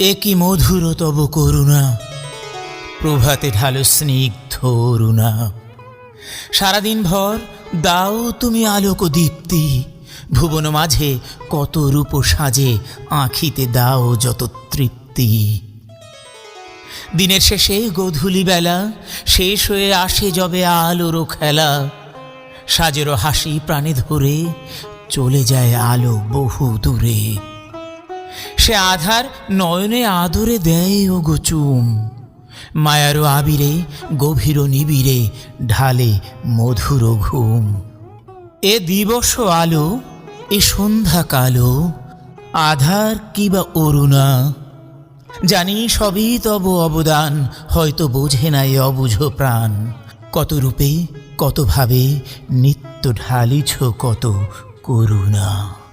এ কি মধুর তব করুণা? প্রভাতে ঢালো স্নিগ্ধ অরুণা। সারাদিন ভর দাও তুমি আলোক দীপ্তি, ভুবন মাঝে কত রূপ সাজে আঁখিতে দাও যত তৃপ্তি। দিনের শেষে গধূলি বেলা, শেষ হয়ে আসে যবে আলোরও খেলা। সাজেরও হাসি প্রাণে ধরে চলে যায় আলো বহু দূরে। সে আধার নয়নে আদরে দেয় ও গোচুম মায়ারও আবিরে, গভীর নিবিড়ে ঢালে মধুর ঘুম। এ দিবস আলো, এ সন্ধ্যা কালো, আধার কিবা অরুণা? জানি সবই তব অবদান, হয়তো বোঝে না এ অবুঝ প্রাণ। কত রূপে, কত ভাবে নিত্য ঢালিছ কত করুণা।